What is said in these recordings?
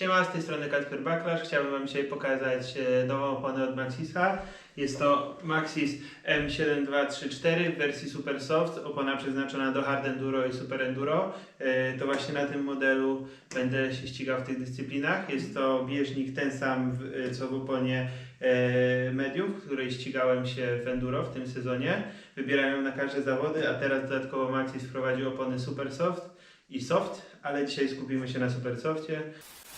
Siema, z tej strony Kacper Baklasz. Chciałbym Wam dzisiaj pokazać e, nową oponę od Maxisa. Jest to Maxis M7234 w wersji Super Soft. Opona przeznaczona do Hard Enduro i Super Enduro. E, To właśnie na tym modelu będę się ścigał w tych dyscyplinach. Jest to bieżnik ten sam e, co w oponie Medium, w której ścigałem się w Enduro w tym sezonie. Wybierałem ją na każde zawody, a teraz dodatkowo Maxis wprowadził opony Super Soft i Soft, ale dzisiaj skupimy się na Super Softie.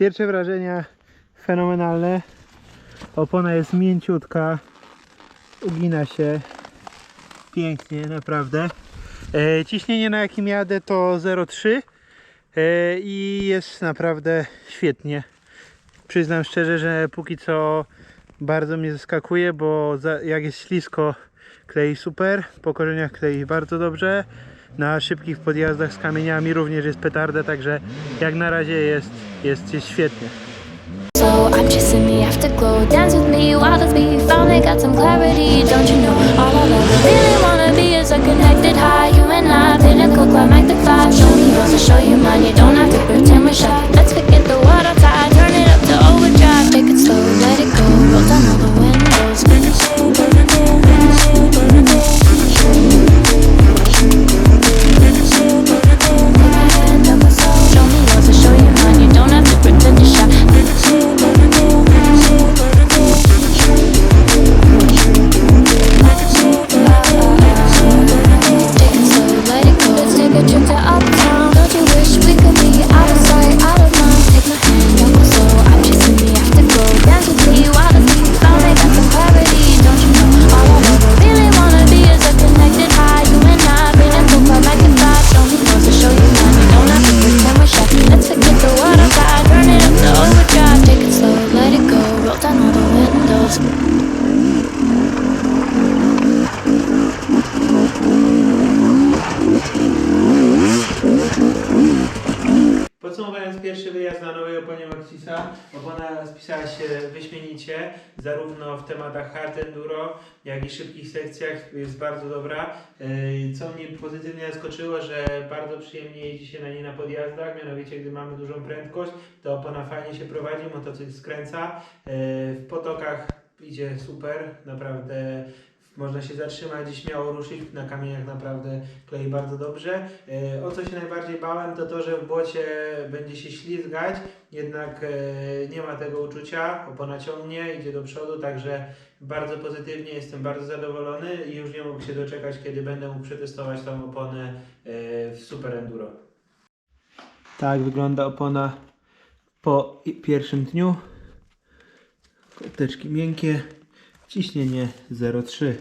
Pierwsze wrażenia fenomenalne. Opona jest mięciutka, ugina się pięknie, naprawdę. E, ciśnienie na jakim jadę to 0,3 e, i jest naprawdę świetnie. Przyznam szczerze, że póki co bardzo mnie zaskakuje, bo za, jak jest ślisko klei super, po korzeniach klei bardzo dobrze. Na szybkich podjazdach z kamieniami również jest petarda, także jak na razie jest, jest, jest świetnie. Show you don't have to pretend we're shy. Let's forget the world Maxisa, opona spisała się wyśmienicie, zarówno w tematach hard enduro, jak i szybkich sekcjach jest bardzo dobra. Yy, Co mnie pozytywnie zaskoczyło, że bardzo przyjemnie jeździ się na niej na podjazdach, mianowicie gdy mamy dużą prędkość, to opona fajnie się prowadzi, motocykl skręca. Yy, W potokach idzie super, naprawdę można się zatrzymać i śmiało ruszyć. Na kamieniach naprawdę klei bardzo dobrze. E, O co się najbardziej bałem, to to, że w błocie będzie się ślizgać, jednak e, nie ma tego uczucia, opona ciągnie, idzie do przodu, także bardzo pozytywnie, jestem bardzo zadowolony i już nie mogę się doczekać, kiedy będę mógł przetestować tą oponę e, w Super Enduro. Tak wygląda opona po pierwszym dniu. Koteczki miękkie, ciśnienie 0,3.